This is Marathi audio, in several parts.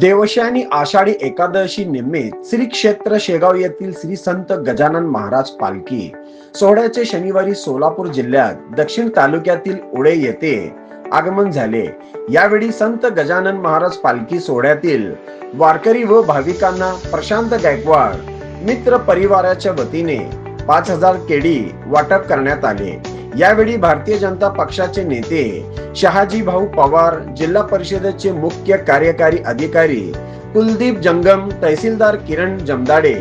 देवशानी आषाढी एकादशी निमित्त श्री क्षेत्र शेगाव येथील श्री संत गजानन महाराज पालखी सोहळ्याचे शनिवारी सोलापूर जिल्ह्यात दक्षिण तालुक्यातील उडे येथे आगमन झाले. यावेळी संत गजानन महाराज पालखी सोहळ्यातील वारकरी व भाविकांना प्रशांत गायकवाड मित्र परिवाराच्या वतीने पाच हजार केडी वाटप करण्यात आले. यावेळी भारतीय जनता पक्षाचे नेते शहाजी भाऊ पवार जिल्हा परिषदेचे मुख्य कार्यकारी अधिकारी कुलदीप जंगम तहसीलदार किरण जमदाडे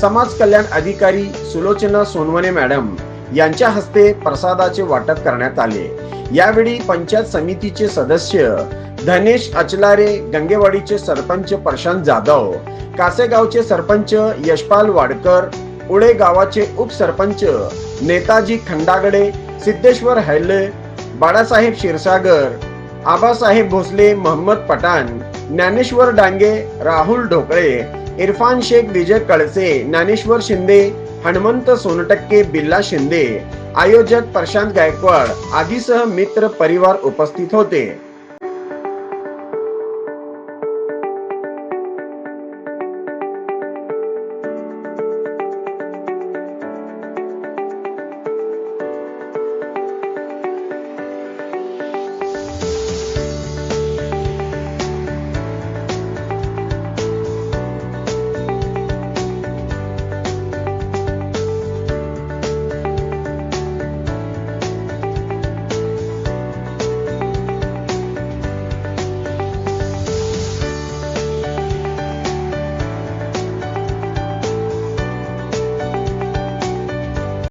समाज कल्याण अधिकारी सुलोचना सोनवणे मॅडम यांच्या हस्ते प्रसादाचे वाटप करण्यात आले. यावेळी पंचायत समितीचे सदस्य धनेश अचलारे गंगेवाडीचे सरपंच प्रशांत जाधव कासेगावचे सरपंच यशपाल वाडकर उडे गावाचे उपसरपंच नेताजी खंडागडे सिद्धेश्वर हैले बाळासाहेब क्षीरसागर आबासाहेब भोसले महम्मद पठाण ज्ञानेश्वर डांगे राहुल ढोकळे इरफान शेख विजय कळसे ज्ञानेश्वर शिंदे हनुमंत सोनटक्के बिल्ला शिंदे आयोजक प्रशांत गायकवाड आदीसह मित्र परिवार उपस्थित होते.